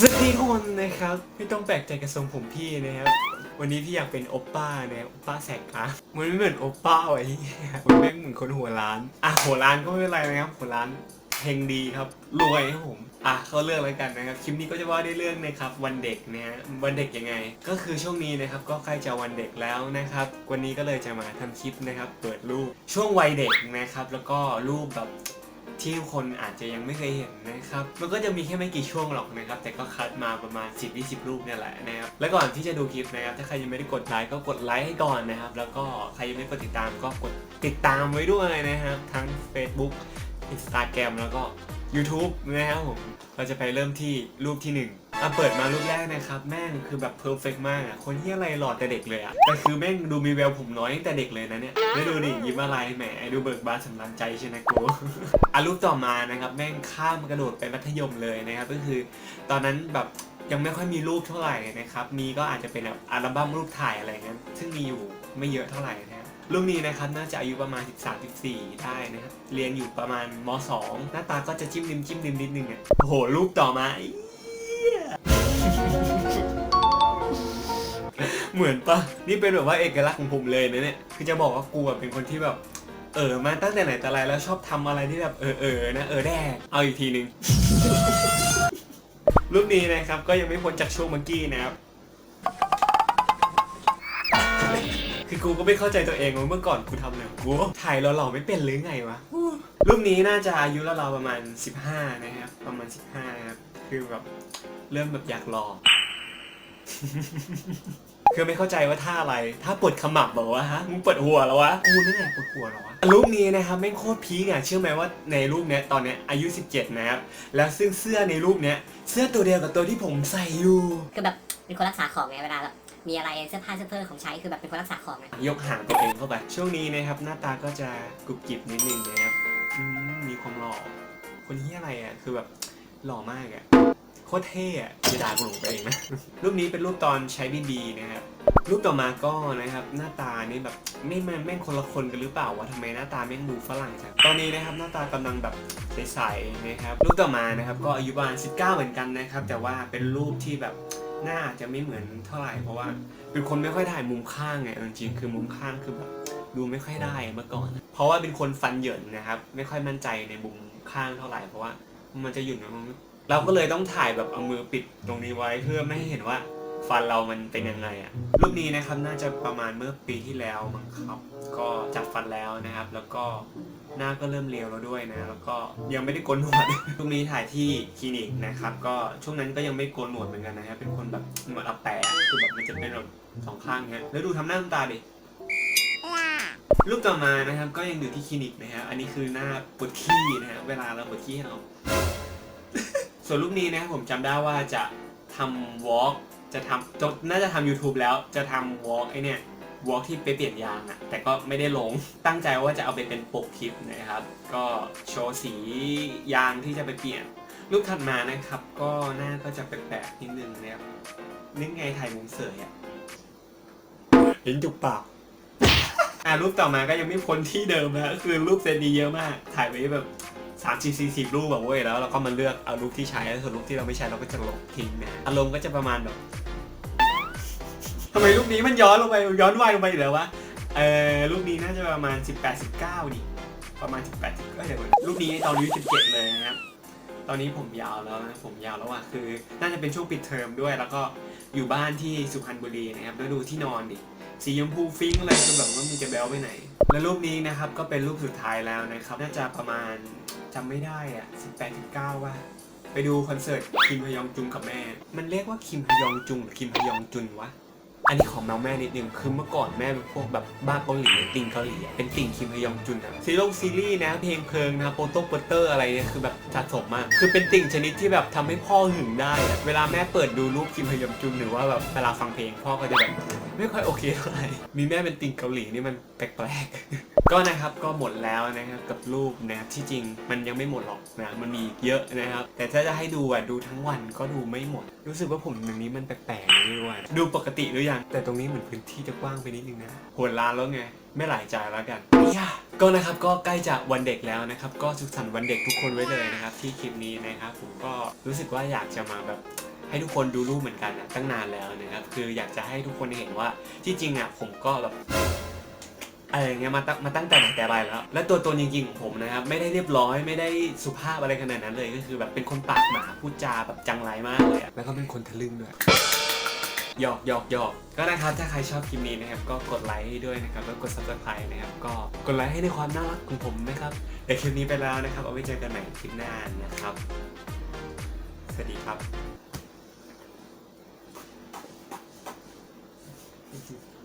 สวัสดีทุกคนนะครับไม่ต้องแปลกใจกับทรงผมพี่นะครับวันนี้พี่อยากเป็นโอปป้านะโอปป้าแสกกลางมันไม่เหมือนโอปป้าไอ้เหี้ยมันไม่เหมือนคนหัวล้านอะหัวล้านก็ไม่เป็นไรนะครับหัวล้านเฮงดีครับรวยครับผมอะเขาเลือกแล้วกันนะครับคลิปนี้ก็จะว่าได้เรื่องนะครับวันเด็กนะฮะวันเด็กยังไง ก็คือช่วงนี้นะครับก็ใกล้จะวันเด็กแล้วนะครับ วันนี้ก็เลยจะมาทำคลิปนะครับ เปิดรูปช่วงวัยเด็กนะครับ แล้วก็รูปแบบ ที่คนอาจจะยังไม่เคยเห็นนะครับ มันก็จะมีแค่ไม่กี่ช่วงหรอกนะครับ แต่ก็คัดมาประมาณ 10-20 รูปเนี่ยแหละนะครับ และก่อนที่จะดูคลิปนะครับ ถ้าใครยังไม่ได้กดไลค์ก็กดไลค์ให้ก่อนนะครับ แล้วก็ใครยังไม่กดติดตามก็กดติดตามไว้ด้วยนะครับ ทั้ง Facebook Instagram แล้วก็ YouTube นะครับผม เราจะไปเริ่มที่รูปที่หนึ่ง อะเปิดมารูปแรกนะครับ แม่งคือแบบเพอร์เฟกมากอะ คนที่อะไรหล่อแต่เด็กเลยอะ แต่คือแม่งดูมีแววผมน้อยตั้งแต่เด็กเลยนะเนี่ยแล้วดูดิยิ้มอะไรแหมดูเบิกบานสำราญใจใช่ไหมกูอารูปต่อมานะครับ แม่งข้ามกระโดดไปมัธยมเลยนะครับ ก็คือ ตอนนั้นแบบยังไม่ค่อยมีรูปเท่าไหร่นะครับ มีก็อาจจะเป็นแบบอัลบั้มรูปถ่ายอะไรเงี้ยซึ่งมีอยู่ไม่เยอะเท่าไหร่นะรูปนี้นะครับน่าจะอายุประมาณ 13-14 ได้นะครับ เรียนอยู่ประมาณม .2 หน้าตาก็จะจิ้มริมจิ้มริมนิดนึงอะโอ้โหรูปต่อมา เหมือนปะนี่เป็นแบบว่าเอกลักษณ์ของผมเลยนะเนี่ย คือจะบอกว่ากูเป็นคนที่แบบ เออมาตั้งแต่ไหนแต่ไรแล้วชอบทำอะไรที่แบบเออเออนะเออแดกเอาอีกทีหนึ่งรูปนี้นะครับก็ยังไม่พ้นจากช่วงเมื่อกี้นะครับคือกูก็ไม่เข้าใจตัวเองว่าเมื่อก่อนกูทำอะไรกูถ่ายเราหล่อๆไม่เป็นหรือไงวะรูปนี้น่าจะอายุเราประมาณ 15 นะครับประมาณ 15นะครับคือแบบเริ่มแบบอยากหล่อ คือไม่เข้าใจว่าท่าอะไร ถ้าปวดขมับบอกว่าฮะ มึงปวดหัวแล้ววะ กูนี่แหละปวดหัวเหรอวะรูปนี้นะครับแม่งโคตรพีคอะ เชื่อไหมว่าในรูปเนี้ยตอนเนี้ยอายุ 17 นะครับ แล้วซึ่งเสื้อในรูปเนี้ยเสื้อตัวเดียวกับตัวที่ผมใส่อยู่ คือแบบเป็นคนรักษาของไงเวลาแบบมีอะไรเสื้อผ้าเสื้อเพื่อของใช้คือแบบเป็นคนรักษาของไงยกหางตัวเองเข้าไป ช่วงนี้นะครับหน้าตาก็จะกรุบกริบนิดนึงนะครับอืมมีความหล่อ คนที่อะไรอะ คือแบบหล่อมากอะ โคตรเท่อะจะด่ากูหลงไปเองนะ รูปนี้เป็นรูปตอนใช้บีบีนะครับ รูปต่อมาก็นะครับ หน้าตานี่แบบไม่แม่งคนละคนกันหรือเปล่าวะทำไมหน้าตาแม่งดูฝรั่งจัง ตอนนี้นะครับหน้าตากำลังแบบใสๆนะครับ รูปต่อมานะครับก็อายุประมาณ19 เหมือนกันนะครับ แต่ว่าเป็นรูปที่แบบหน้าจะไม่เหมือนเท่าไหร่เพราะว่าเป็นคนไม่ค่อยถ่ายมุมข้างไงจริงๆคือมุมข้างคือแบบดูไม่ค่อยได้เมื่อก่อน เพราะว่าเป็นคนฟันเหยินนะครับ ไม่ค่อยมั่นใจในมุมข้างเท่าไหร่เพราะว่ามันจะหยุ่นมัน เราก็เลยต้องถ่ายแบบเอามือปิดตรงนี้ไว้เพื่อไม่ให้เห็นว่า ฟันเรามันเป็นยังไงอะรูปนี้นะครับน่าจะประมาณเมื่อปีที่แล้วมั้งครับ ก็จัดฟันแล้วนะครับ แล้วก็หน้าก็เริ่มเรียวแล้วด้วยนะ แล้วก็ยังไม่ได้โกนหนวดรูปนี้ถ่ายที่คลินิกนะครับ ก็ช่วงนั้นก็ยังไม่โกนหนวดเหมือนกันนะครับเป็นคนแบบเหมือนอาแปะคือแบบมันจะเป็นแบบสองข้างเงี้ยแล้วดูทำหน้าทำตาดิรูปต่อมานะครับก็ยังอยู่ที่คลินิกนะฮะอันนี้คือหน้าปวดขี้นะฮะเวลาเราปวดขี้เรา ส่วนรูปนี้นะครับผมจำได้ว่าจะทำวอล์กจะทำจะน่าจะทำ YouTube แล้วจะทำวอล์กไอเนี่ยวอล์กที่ไปเปลี่ยนยางอะแต่ก็ไม่ได้ลง ตั้งใจว่าจะเอาไปเป็นปกคลิปนะครับ ก็โชว์สียางที่จะไปเปลี่ยน รูปถัดมานะครับ ก็หน้าก็จะแปลกๆนิดนึงนะครับนึกไงถ่ายมุมเสยอะเห็นจุกปาก อ่ารูปต่อมาก็ยังไม่พ้นที่เดิมนะคือรูปเซตดีเยอะมาก ถ่ายไว้แบบ สามสี่สี่สิบรูปแบบเว้ยแล้วเราก็มาเลือกเอารูปที่ใช้แล้วส่วนรูปที่เราไม่ใช้เราก็จะลบทิ้งนะอารมณ์ก็จะประมาณแบบทำไมรูปนี้มันย้อนลงไปย้อนวัยลงไปอีกแล้ววะเออรูปนี้น่าจะประมาณ 18 19ดิประมาณ 18 19เดี๋ยวก่อนรูปนี้ตอนอายุ17 เลยนะครับตอนนี้ผมยาวแล้วนะผมยาวแล้วอะคือ น่าจะเป็นช่วงปิดเทอมด้วย แล้วก็ อยู่บ้านที่สุพรรณบุรีนะครับแล้วดูที่นอนดิสีชมพูฟิ้งเลยคือแบบว่ามึงจะแบลไปไหน และรูปนี้นะครับก็เป็นรูปสุดท้ายแล้วนะครับ น่าจะประมาณจำไม่ได้อะสิบแปดถึง9ว่า ไปดูคอนเสิร์ตคิมฮยองจุงกับแม่ มันเรียกว่าคิมฮยองจุงหรือคิมฮยองจุนวะ อันนี้ของแมวแม่นิดนึงคือเมื่อก่อนแม่เป็นพวกแบบบ้าเกาหลีติ่งเกาหลีเป็นติ่งคิมฮยองจุนอะซีรีส์ซีรีส์นะเพลงเพลิงนะโปโต้โปเตอร์อะไรเนี่ยคือแบบสะสมมาก คือเป็นติ่งชนิดที่แบบทำให้พ่อหึงได้ เวลาแม่เปิดดูรูปคิมฮยองจุนหรือว่าแบบเวลาฟังเพลงพ่อก็จะแบบ ไม่ค่อยโอเคเท่าไหร่มีแม่เป็นติ่งเกาหลีนี่มันแปลกๆ ก็นะครับก็หมดแล้วนะครับกับรูปนะครับที่จริงมันยังไม่หมดหรอกนะมันมีอีกเยอะนะครับ แต่ถ้าจะให้ดูอะดูทั้งวันก็ดูไม่หมด รู้สึกว่าผมตรงนี้มันแปลกๆนะพี่ว่าดูปกติหรือยังแต่ตรงนี้เหมือนพื้นที่จะกว้างไปนิดนึงนะหัวล้านแล้วไงไม่หลายใจแล้วกันย่าก็นะครับก็ใกล้จะวันเด็กแล้วนะครับ ก็สุขสันต์วันเด็กทุกคนไว้เลยนะครับ ที่คลิปนี้นะครับผมก็รู้สึกว่าอยากจะมาแบบ ให้ทุกคนดูรูปเหมือนกันนะตั้งนานแล้วนะครับคืออยากจะให้ทุกคนเห็นว่าที่จริงอะผมก็แบบอะไรอย่างเงี้ยมาตั้งมาตั้งแต่ไหนแต่ไรแล้ว และตัวตนจริงๆของผมนะครับไม่ได้เรียบร้อยไม่ได้สุภาพอะไรขนาดนั้นเลยก็คือแบบเป็นคนปากหมาพูดจาแบบจังไรมากเลยอะแล้วก็เป็นคนทะลึ่งด้วยหยอกหยอกหยอกก็นะครับถ้าใครชอบคลิปนี้นะครับก็กดไลค์ให้ด้วยนะครับแล้วกด subscribe นะครับก็กดไลค์ให้ในความน่ารักของผมนะครับเดี๋ยวคลิปนี้ไปแล้วนะครับเอาไว้เจอกันใหม่คลิปหน้านะครับ สวัสดีครับ Thank you.